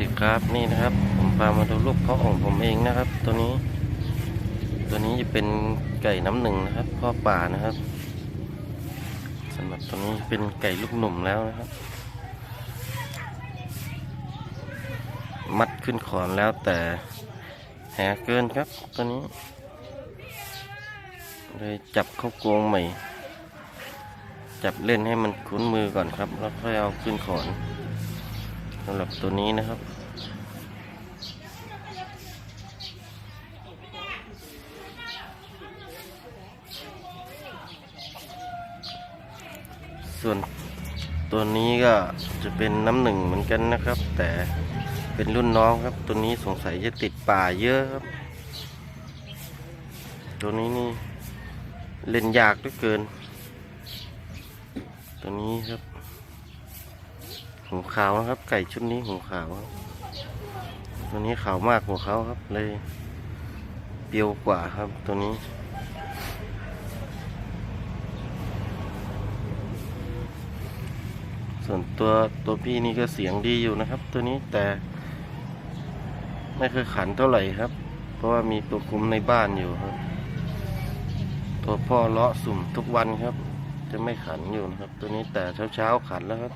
ดีครับนี่นะครับ ผมพามาดูลูกพ่อของผมเองนะครับ ตัวนี้ ตัวนี้จะเป็นไก่น้ำหนึ่งนะครับพ่อป่านะครับสำหรับตัวนี้เป็นไก่ลูกหนุ่มแล้วนะครับ มัดขึ้นขอนแล้วแต่แหเกินครับ ตัวนี้เลยจับเข้ากรงใหม่ จับเล่นให้มันคุ้นมือก่อนครับ แล้วค่อยเอาขึ้นขอนสำหรับตัวนี้นะครับ ส่วนตัวนี้ก็จะเป็นน้ำหนึ่งเหมือนกันนะครับ แต่เป็นรุ่นน้องครับ ตัวนี้สงสัยจะติดป่าเยอะครับ ตัวนี้นี่เล่นยากเหลือเกิน ตัวนี้ครับหูขาวนะครับ ไก่ชุดนี้หูขาว ตัวนี้ขาวมากกว่าเขาครับเลยเปรียวกว่าครับตัวนี้ ส่วนตัวตัวพี่นี่ก็เสียงดีอยู่นะครับ ตัวนี้แต่ไม่เคยขันเท่าไหร่ครับ เพราะว่ามีตัวคุมในบ้านอยู่ครับ ตัวพ่อเลาะสุ่มทุกวันครับ จะไม่ขันอยู่นะครับ ตัวนี้แต่เช้าๆขันแล้วครับ